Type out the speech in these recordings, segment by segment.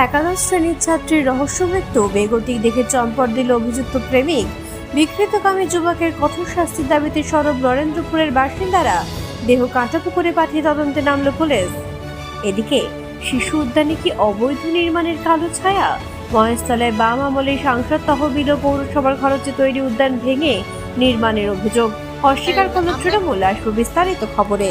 একাদশ শ্রেণির ছাত্রীর রহস্য মৃত্যু, বেগতিক দেখে চম্পট দিল অভিযুক্ত প্রেমিক। বিকৃতকামী যুবকের কঠোর শাস্তির দাবিতে সরব নরেন্দ্রপুরের বাসিন্দারা দেহ কাঁটাপুকুরে পাঠিয়ে তদন্তে নামল পুলিশ। এদিকে, শিশু উদ্যানে কি অবৈধ নির্মাণের কালো ছায়া? মহেশতলায় বাম আমলে সাংসদ তহবিল ও পৌরসভার খরচে তৈরি উদ্যান ভেঙে নির্মাণের অভিযোগ, অস্বীকার করল তৃণমূল আসবে বিস্তারিত খবরে।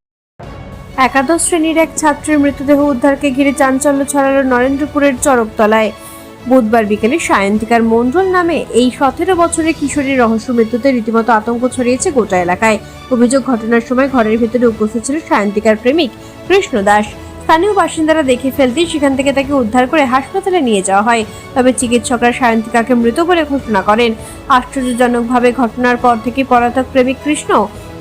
একাদশ শ্রেণির এক ছাত্রের মৃতদেহ উদ্ধারকে ঘিরে চাঞ্চল্য ছড়ালো নরেন্দ্রপুরের চরকতলায়। বুধবার বিকেলে সায়ন্তিকার মণ্ডল নামে এই সতেরো বছরের কিশোরীর রহস্য মৃত্যুতে রীতিমতো আতঙ্ক ছড়িয়েছে গোটা এলাকায়। অভিযোগ ঘটনার সময় ঘরের ভেতরে উপস্থিত ছিল সায়ন্তিকার প্রেমিক কৃষ্ণ দাস। স্থানীয় বাসিন্দারা দেখে ফেলতেই সেখান থেকে তাকে উদ্ধার করে হাসপাতালে নিয়ে যাওয়া হয়। তবে চিকিৎসকরা সায়ন্তিকাকে মৃত বলে ঘোষণা করেন। আশ্চর্যজনকভাবে ঘটনার পর থেকে পলাতক প্রেমিক কৃষ্ণ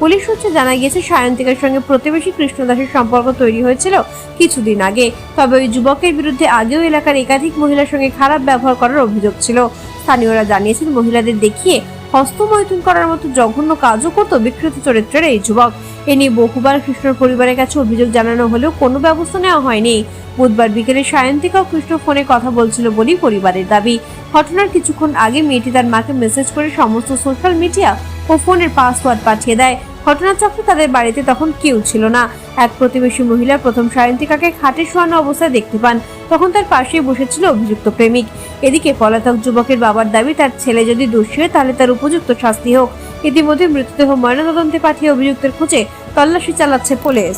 পুলিশ সূত্রে জানা গিয়েছে, সায়ন্তিকার সঙ্গে প্রতিবেশী কৃষ্ণদাসের সম্পর্ক তৈরি হয়েছিল কিছুদিন আগে। তবে ওই যুবকের বিরুদ্ধে আগেও এলাকার একাধিক মহিলার সঙ্গে খারাপ ব্যবহার করার অভিযোগ ছিল। স্থানীয়রা জানিয়েছেন, মহিলাদের দেখিয়ে হস্তমৈথুন করার মতো জঘন্য কাজও করত বিকৃত চরিত্রের এই যুবক। এ নিয়ে বহুবার কৃষ্ণর পরিবারের কাছে অভিযোগ জানানো হলেও কোনো ব্যবস্থা নেওয়া হয়নি। বুধবার বিকেলে সায়ন্তিকা কৃষ্ণ ফোনে কথা বলছিল বলেই পরিবারের দাবি। ঘটনার কিছুক্ষণ আগে মেয়েটি তার মাকে মেসেজ করে সমস্ত সোশ্যাল মিডিয়া ও ফোনের পাসওয়ার্ড পাঠিয়ে দেয়। ঘটনাচক্রে তাদের বাড়িতে তখন কেউ ছিল না। এক প্রতিবেশী মহিলা প্রথম সায়ন্তিকাকে খাটে শোয়ানো অবস্থায় দেখতে পান। তখন তার পাশেই বসেছিল অভিযুক্ত প্রেমিক। এদিকে পলাতক যুবকের বাবার দাবি, তার ছেলে যদি দোষী হয় তাহলে তার উপযুক্ত শাস্তি হোক। ইতিমধ্যে মৃতদেহ ময়নাতদন্তে পাঠিয়ে অভিযুক্তের খোঁজে তল্লাশি চালাচ্ছে পুলিশ।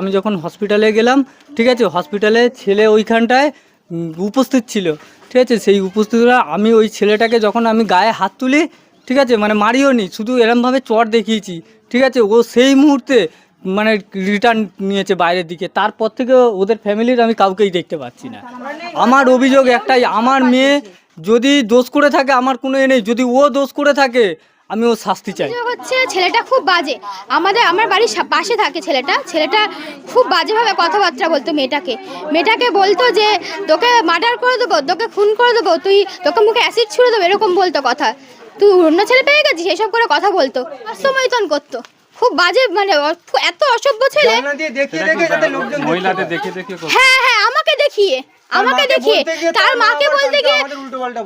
আমি যখন হসপিটালে গেলাম, ঠিক আছে হসপিটালে ছেলে ওইখানটায় উপস্থিত ছিল। ঠিক আছে, সেই উপস্থিতরা, আমি ওই ছেলেটাকে যখন আমি গায়ে হাত তুলি, ঠিক আছে মানে মারিও নি, শুধু এরমভাবে চট দেখিয়েছি। ঠিক আছে, ও সেই মুহূর্তে মানে রিটার্ন নিয়েছে বাইরের দিকে। তারপর থেকে ওদের ফ্যামিলির আমি কাউকেই দেখতে পাচ্ছি না। আমার অভিযোগ একটাই, আমার মেয়ে যদি দোষ করে থাকে, আমার কোনো এ নেই। যদি ও দোষ করে থাকে, আমি ও শাস্তি চাই। হচ্ছে, ছেলেটা খুব বাজে। আমাদের, আমার বাড়ির পাশে থাকে ছেলেটা। ছেলেটা খুব বাজেভাবে কথাবার্তা বলতো মেয়েটাকে। মেয়েটাকে বলতো যে, তোকে মার্ডার করে দেবো, তোকে খুন করে দেবো, তুই, তোকে মুখে অ্যাসিড ছুড়ে দেবো, এরকম বলতো কথা। তুই অন্য ছেলে পেয়ে গেছিস? এসব করে কথা বলতো। হস্তমৈথন করতো। খুব বাজে মানে এত অসভ্য ছেলে। মহিলাদের দেখে দেখে হ্যাঁ হ্যাঁ আমাকে দেখিয়ে। আমাকে দেখিয়ে। তার মাকে বলতে গিয়ে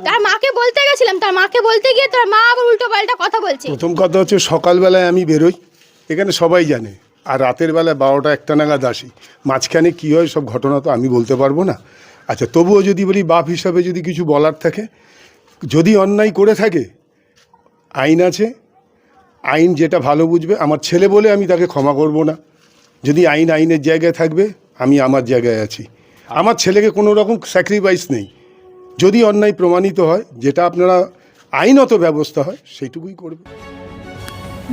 তার মাকে বলতে গেছিলাম তার মাকে বলতে গিয়ে তার মা আবার উল্টো পাল্টা কথা বলছে। প্রথম কথা হচ্ছে সকালবেলায় আমি বেরোই এখানে সবাই জানে। আর রাতের বেলায় বারোটা একটা নাগাদ আসি। মাঝখানে কী হয় সব ঘটনা তো আমি বলতে পারব না। আচ্ছা তবুও যদি বলি বাপ হিসাবে যদি কিছু বলার থাকে যদি অন্যায় করে থাকে আইন আছে, আইন যেটা ভালো বুঝবে, আমার ছেলে বলে আমি তাকে ক্ষমা করব না। যদি আইন আইনের জায়গায় থাকবে, আমি আমার জায়গায় আছি। আমার ছেলেকে কোনো রকম স্যাক্রিফাইস নেই। যদি অন্যায় প্রমাণিত হয়, যেটা আপনারা আইনত ব্যবস্থা হয়, সেইটুকুই করবে।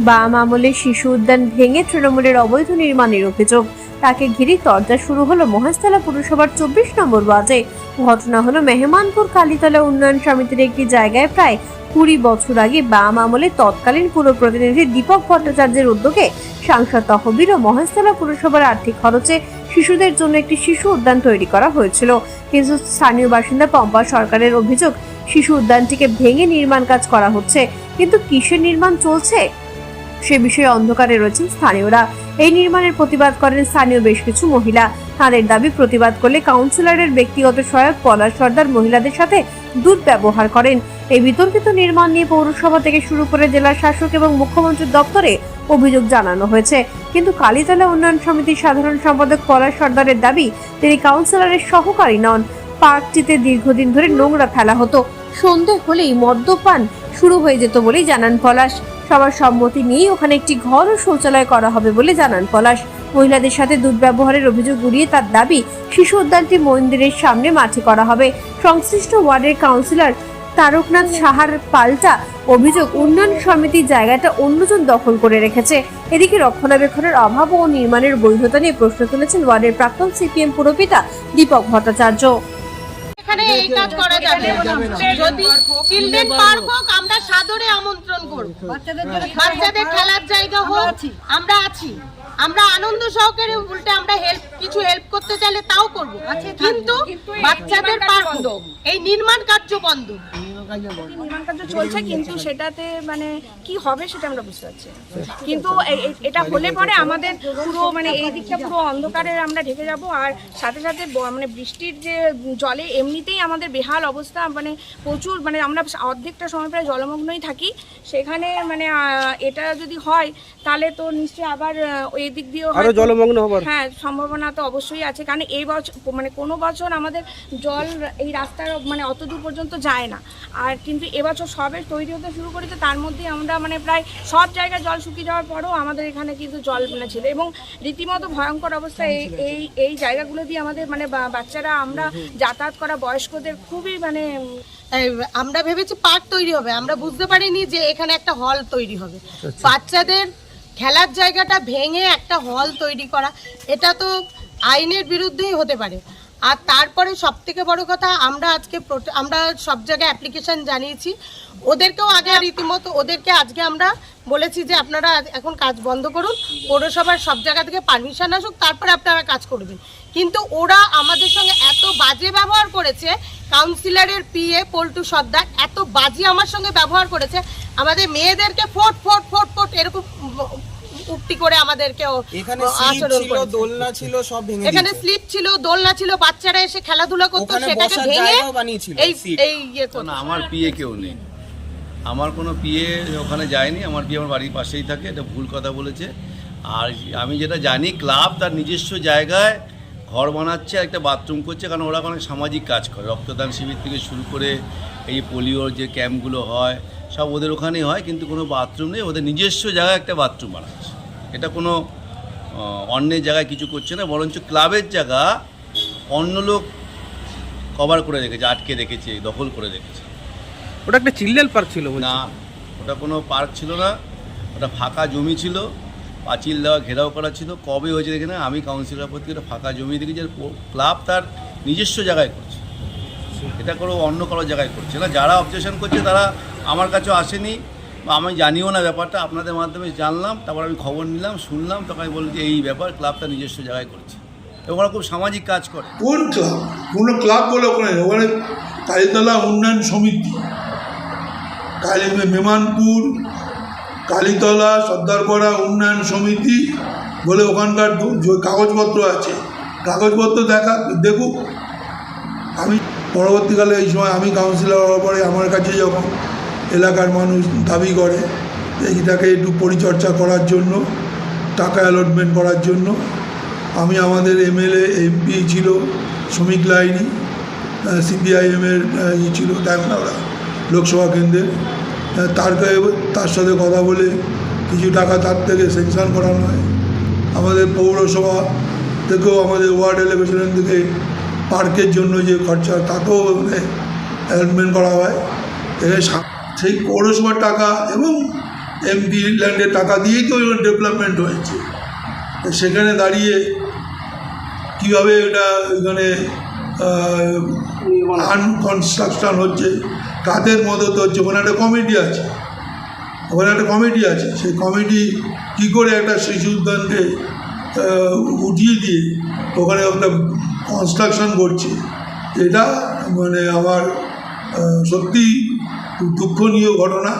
বাম আমলে শিশু উদ্যান ভেঙে তৃণমূলের অবৈধ নির্মাণের অভিযোগ। তাকে ঘিরে তর্জা শুরু হলো মহেশতলা পুরসভার চব্বিশ নম্বর ওয়ার্ডে। ঘটনা হলো মেহমানপুর কালীতলা উন্নয়ন সমিতির একটি জায়গায় প্রায় কুড়ি বছর আগে বাম আমলে তৎকালীন পুর প্রতিনিধি দীপক ভট্টাচার্যের উদ্যোগে সাংসদ তহবিল ও মহেশতলা পুরসভার আর্থিক খরচে শিশুদের জন্য একটি শিশু উদ্যান তৈরি করা হয়েছিল। কিন্তু স্থানীয় বাসিন্দা পম্পা সরকারের অভিযোগ, শিশু উদ্যানটিকে ভেঙে নির্মাণ কাজ করা হচ্ছে, কিন্তু কিসের নির্মাণ চলছে? সে বিষয়ে অন্ধকারে রয়েছেন স্থানীয়রা। এই নির্মাণের প্রতিবাদ করেন স্থানীয় বেশ কিছু মহিলা। তাদের দাবি, প্রতিবাদ করলে কাউন্সিলরের ব্যক্তিগত সহায়ক পলাশ সর্দার মহিলাদের সাথে দুর্ব্যবহার করেন। এই বিতর্কিত নির্মাণ নিয়ে পৌরসভা থেকে শুরু করে জেলা শাসক এবং মুখ্যমন্ত্রীর দপ্তরে অভিযোগ জানানো হয়েছে। কিন্তু কালীতলা উন্নয়ন সমিতির সাধারণ সম্পাদক পলাশ সর্দারের দাবি, তিনি কাউন্সিলরের সহকারী নন। পার্কটিতে দীর্ঘদিন ধরে নোংরা ফেলা হতো। সন্ধে হলেই মদ্যপান শুরু হয়ে যেত বলেই জানান পলাশ। সবার সম্মতি নিয়েই ওখানে একটি ঘর ও শৌচালয় করা হবে বলে জানান পলাশ। মহিলাদের সাথে দুর্ব্যবহারের অভিযোগ উড়িয়ে তার দাবি, শিশু উদ্যানটি মন্দিরের সামনে মাঠে করা হবে। সংশ্লিষ্ট ওয়ার্ডের কাউন্সিলর তারকনাথ সাহার পাল্টা অভিযোগ উন্নয়ন সমিতির জায়গাটা অন্যজন দখল করে রেখেছে। এদিকে রক্ষণাবেক্ষণের অভাব ও নির্মাণের বৈধতা নিয়ে প্রশ্ন তুলেছেন ওয়ার্ডের প্রাক্তন সিপিএম পুরপিতা দীপক ভট্টাচার্য। এখানে এই কাজ করা যাবে। যদি চিলড্রেন পার্ক হোক আমরা সাদরে আমন্ত্রণ করব। বাচ্চাদের খেলার জায়গা হোক আমরা আছি। আমরা আনন্দ সহকারে উল্টে আমরা হেল্প কিছু হেল্প করতে চাইলে তাও করব। কিন্তু বাচ্চাদের পার্ক এই নির্মাণ কার্য বন্ধ। নির্মাণ কার্য চলছে কিন্তু সেটাতে মানে কি হবে সেটা আমরা বুঝতে পারছি কিন্তু এটা হলে পরে আমাদের পুরো মানে এই দিকটা পুরো অন্ধকারে আমরা ঢেকে যাব আর সাথে সাথে মানে বৃষ্টির যে জলে এমনিতেই আমাদের বেহাল অবস্থা মানে প্রচুর মানে আমরা অর্ধেকটা সময় প্রায় জলমগ্নই থাকি। সেখানে মানে এটা যদি হয় তাহলে তো নিশ্চয়ই আবার ওই দিক দিয়েও আরও জলমগ্ন হবার। হ্যাঁ সম্ভাবনা তো অবশ্যই আছে কারণ এই বছর মানে কোনো বছর আমাদের জল এই রাস্তার মানে অত দূর পর্যন্ত যায় না। আর কিন্তু এবছর সবে তৈরি হতে শুরু করেছে তার মধ্যে আমরা মানে প্রায় সব জায়গায় জল শুকিয়ে যাওয়ার পরেও আমাদের এখানে কিন্তু জল মানে ছিল এবং রীতিমতো ভয়ঙ্কর অবস্থা এই এই এই জায়গাগুলো দিয়ে আমাদের মানে বা- বাচ্চারা আমরা যাতায়াত করা বয়স্কদের খুবই মানে আমরা ভেবেছি পার্ক তৈরি হবে আমরা বুঝতে পারিনি যে এখানে একটা হল তৈরি হবে। বাচ্চাদের খেলার জায়গাটা ভেঙে একটা হল তৈরি করা এটা তো আইনের বিরুদ্ধেই হতে পারে। আর তারপরে সব থেকে বড় কথা, আমরা আজকে আমরা সব জায়গায় অ্যাপ্লিকেশন জানিয়েছি। ওদেরকেও আগে রীতিমতো, ওদেরকে আজকে আমরা বলেছি যে আপনারা এখন কাজ বন্ধ করুন, পৌরসভার সব জায়গা থেকে পারমিশন আসুক, তারপরে আপনারা কাজ করবেন কিন্তু ওরা আমাদের সঙ্গে এত বাজে ব্যবহার করেছে কাউন্সিলরের পিএ পল্টু সর্দার, এত বাজে আমার সঙ্গে ব্যবহার করেছে, আমাদের মেয়েদেরকে ফোট ফোট ফোট করে আমাদেরকে ও- এখানে আচরণ ছিল দোলনা ছিল সব ভেঙে এখানে স্লিপ ছিল দোলনা ছিল বাচ্চারা এসে খেলাধুলা করতো সেটাকে ভেঙে এই এই ইয়ে না আমার পিএ কেউ নেই। আমার কোনো পিএ ওখানে যায়নি আমার বিয়ে আমার বাড়ির পাশেই থাকে এটা ভুল কথা বলেছে। আর আমি যেটা জানি ক্লাব তার নিজস্ব জায়গায় ঘর বানাচ্ছে আর একটা বাথরুম করছে কারণ ওরা অনেক সামাজিক কাজ করে। রক্তদান শিবির থেকে শুরু করে এই যে পোলিওর যে ক্যাম্পগুলো হয় সব ওদের ওখানেই হয় কিন্তু কোনো বাথরুম নেই ওদের নিজস্ব জায়গায় একটা বাথরুম বানাচ্ছে। এটা কোনো অন্যের জায়গায় কিছু করছে না বরঞ্চ ক্লাবের জায়গা অন্য লোক কভার করে রেখেছে আটকে রেখেছে দখল করে রেখেছে। ওটা একটা চিলড্রেন পার্ক ছিল না ওটা কোনো পার্ক ছিল না ওটা ফাঁকা জমি ছিল পাঁচিল দেওয়া ঘেরাও করা ছিল। কবে হয়েছে দেখে না আমি কাউন্সিলর প্রতি ওটা ফাঁকা জমি দেখেছি আর ক্লাব তার নিজস্ব জায়গায় করছে। এটা কোনো অন্য কারও জায়গায় করছে না যারা অবজেকশন করছে তারা আমার কাছেও আসেনি আমি জানিও না ব্যাপারটা, আপনাদের মাধ্যমে জানলাম, তারপর আমি খবর নিলাম, শুনলাম তখন আমি বললাম যে এই ব্যাপার ক্লাবটা নিজস্ব জায়গায় করছে। ওরা খুব সামাজিক কাজ করে। কোন ক্লাব কোনো ক্লাব বলে ওখানে। ওখানে কালীতলা উন্নয়ন সমিতি কালী মেমানপুর, কালীতলা সর্দারপাড়া উন্নয়ন সমিতি বলে ওখানকার কাগজপত্র আছে। কাগজপত্র দেখা, দেখুক। আমি পরবর্তীকালে এই সময় আমি কাউন্সিলর হওয়ার পরে আমার কাছে যখন এলাকার মানুষ দাবি করে যে এটাকে একটু পরিচর্যা করার জন্য, টাকা অ্যালটমেন্ট করার জন্য। আমি আমাদের এমএলএ এমপি ছিল, শ্রমিক লাইনি সিপিআইএমের ই ছিল ডায়মনাওড়া লোকসভা কেন্দ্রের। তার তার সাথে কথা বলে কিছু টাকা তার থেকে সেংশন করানো হয়। আমাদের পৌরসভা থেকেও, আমাদের ওয়ার্ড এলিভেশন থেকে পার্কের জন্য যে খরচা, তাকেও অ্যালটমেন্ট করা হয়। এখানে সেই পৌরসভার টাকা এবং এমপি ল্যান্ডের টাকা দিয়েই তো ডেভেলপমেন্ট হয়েছে। সেখানে দাঁড়িয়ে কীভাবে এটা এখানে আনকনস্ট্রাকশন হচ্ছে? কাদের মদত হচ্ছে? ওখানে একটা কমিটি আছে। ওখানে একটা কমিটি আছে। সেই কমিটি কী করে একটা শিশু উদ্যানকে উঠিয়ে দিয়ে ওখানে একটা কনস্ট্রাকশন করছে? এটা মানে আমার সত্যি দুঃখনীয় ঘটনা।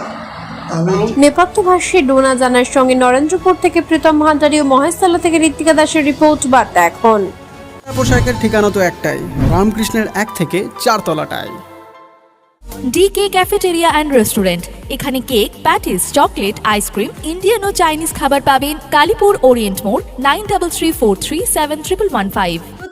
নেপথ্যভাষী ডোনা জানার সঙ্গে নরেন্দ্রপুর থেকে প্রীতম ভান্ডারী ও মহেশতলা থেকে ঋত্বিকা দাসের রিপোর্ট বার্তা এখন। পোশাকের ঠিকানা তো একটাই রামকৃষ্ণের এক থেকে চারতলাটায় ডিকে ক্যাফেটেরিয়া অ্যান্ড রেস্টুরেন্ট এখানে cake patties chocolate ice cream Indian ও চাইনিজ খাবার পাবেন কালীপুর ওরিয়েন্ট মোড় nine double three four three seven triple one five.